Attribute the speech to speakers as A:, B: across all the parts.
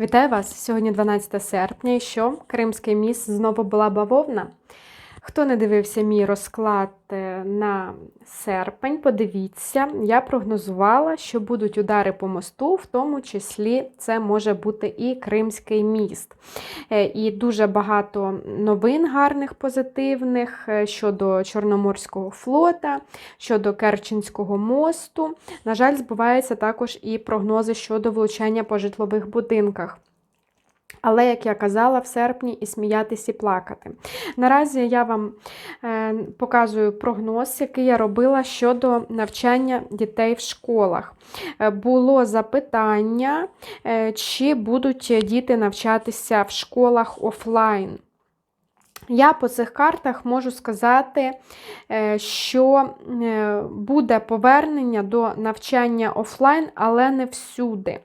A: Вітаю вас! Сьогодні 12 серпня. І що? Кримський міст знову була бавовна. Хто не дивився мій розклад е, на серпень, подивіться, я прогнозувала, що будуть удари по мосту, в тому числі це може бути і Кримський міст. Е, І дуже багато новин гарних, позитивних е, щодо Чорноморського флота, щодо Керченського мосту. На жаль, збуваються також і прогнози щодо влучання по житлових будинках. Але, як я казала, в серпні і сміятись, і плакати. Наразі я вам е, показую прогноз, який я робила щодо навчання дітей в школах. Е, було запитання, е, чи будуть діти навчатися в школах офлайн. Я по цих картах можу сказати, е, що е, буде повернення до навчання офлайн, але не всюди.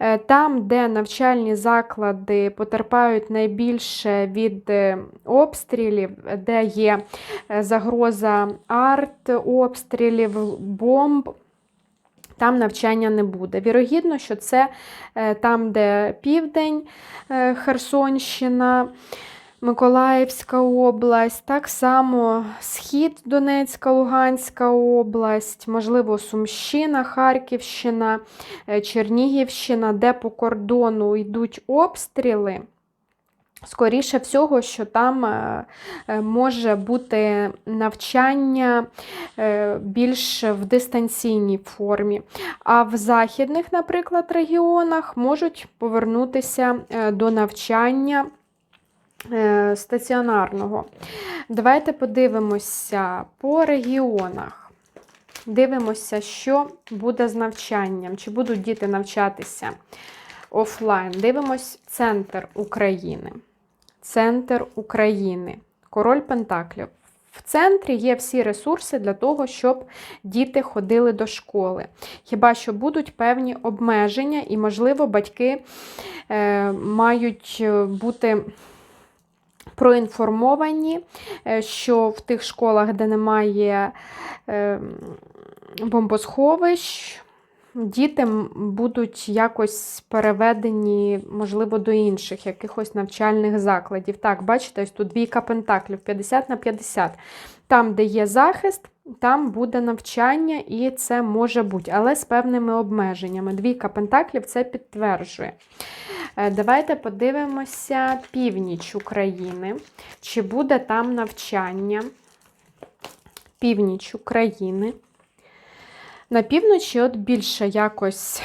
A: Е, Там, де навчальні заклади потерпають найбільше від обстрілів, де є загроза арт-обстрілів, бомб. Там навчання не буде. Вірогідно, що це там, де південь, Херсонщина. Миколаївська область, так само Схід, Донецька, Луганська область, можливо, Сумщина, Харківщина, е, Чернігівщина, де по кордону йдуть обстріли. Скоріше всього, що там е, е, може бути навчання більш в дистанційній формі. А в західних, наприклад, регіонах можуть повернутися до навчання стаціонарного. Давайте подивимося по регіонах. Дивимося, що буде з навчанням, чи будуть діти навчатися офлайн. Дивимось центр України. Центр України. Король Пентаклів. В центрі є всі ресурси для того, щоб діти ходили до школи. Хіба що будуть певні обмеження, і, можливо, батьки е, мають е, бути проінформовані, е, що в тих школах, де немає е, бомбосховищ, діти будуть якось переведені, можливо, до інших якихось навчальних закладів. Так, бачите, ось тут двійка пентаклів 50 на 50. Там, де є захист, там буде навчання, і це може бути, але з певними обмеженнями. Двійка пентаклів це підтверджує. Е, Давайте подивимося північ України. Чи буде там навчання? Північ України. На півночі от більше якось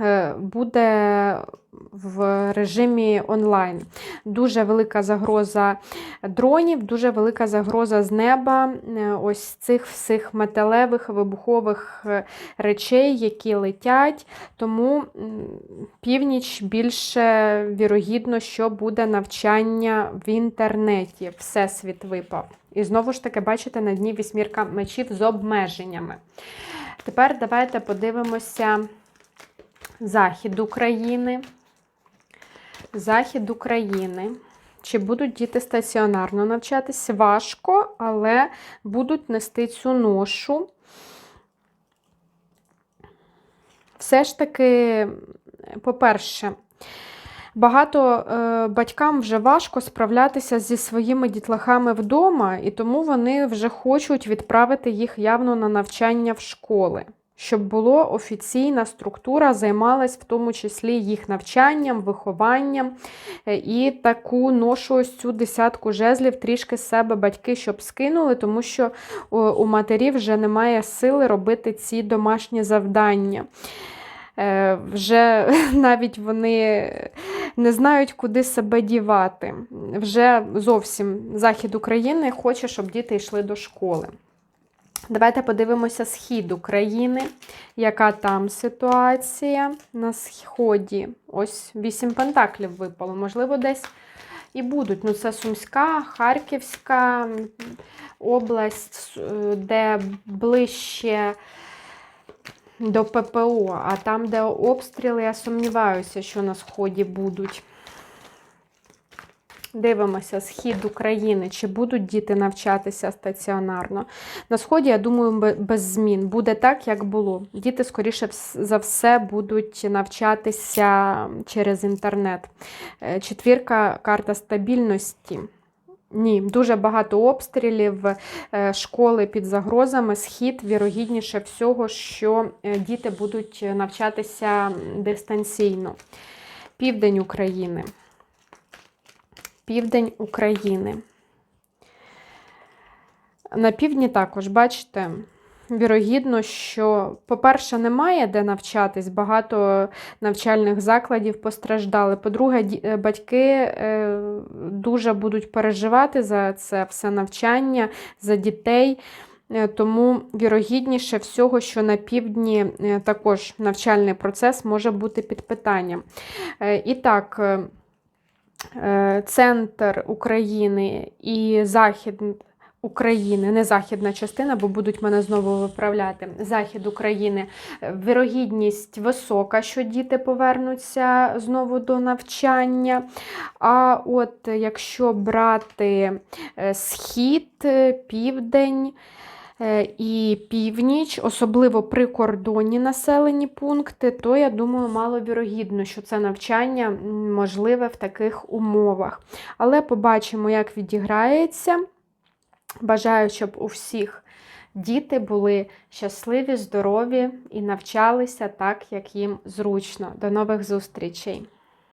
A: е, буде в режимі онлайн. Дуже велика загроза дронів, дуже велика загроза з неба е, ось цих всіх металевих вибухових е, речей, які летять. Тому північ більше вірогідно, що буде навчання в інтернеті. Всесвіт випав. І знову ж таки, бачите, на дні вісьмірка мечів з обмеженнями. Тепер давайте подивимося захід України. Захід України. Чи будуть діти стаціонарно навчатись? Важко, але будуть нести цю ношу. Все ж таки, по-перше, Багато е, батькам вже важко справлятися зі своїми дітлахами вдома, і тому вони вже хочуть відправити їх явно на навчання в школи, щоб була офіційна структура, займалась в тому числі їх навчанням, вихованням. Е, І таку ношу ось цю десятку жезлів трішки з себе батьки, щоб скинули, тому що у матерів вже немає сили робити ці домашні завдання. Е, Вже навіть вони не знають, куди себе дівати. Вже зовсім захід України хоче, щоб діти йшли до школи. Давайте подивимося схід України, яка там ситуація на сході. Ось вісім пентаклів випало. Можливо, десь і будуть. Ну, це Сумська, Харківська область, е, де ближче до ППО, а там, де обстріли, я сумніваюся, що на сході будуть. Дивимося схід України, чи будуть діти навчатися стаціонарно. На сході, я думаю, без змін. Буде так, як було. Діти, скоріше за все, будуть навчатися через інтернет. Е, Четвірка карта стабільності. Ні, дуже багато обстрілів, е, школи під загрозами, схід, вірогідніше всього, що е, діти будуть навчатися дистанційно. Південь України. Південь України. На півдні також, бачите, вірогідно, що, по-перше, немає де навчатись, багато навчальних закладів постраждали. По-друге, е, батьки е, дуже будуть переживати за це все навчання, за дітей. Е, Тому вірогідніше всього, що на півдні також навчальний процес може бути під питанням. І так, центр України і захід України, не західна частина, бо будуть мене знову виправляти. Захід України. Вірогідність висока, що діти повернуться знову до навчання. А от якщо брати е, схід, е, південь. е, І північ, особливо прикордонні населені пункти, то я думаю, маловірогідно, що це навчання можливе в таких умовах. Але побачимо, як відіграється. Бажаю, щоб у всіх діти були щасливі, здорові і навчалися так, як їм зручно. До нових зустрічей!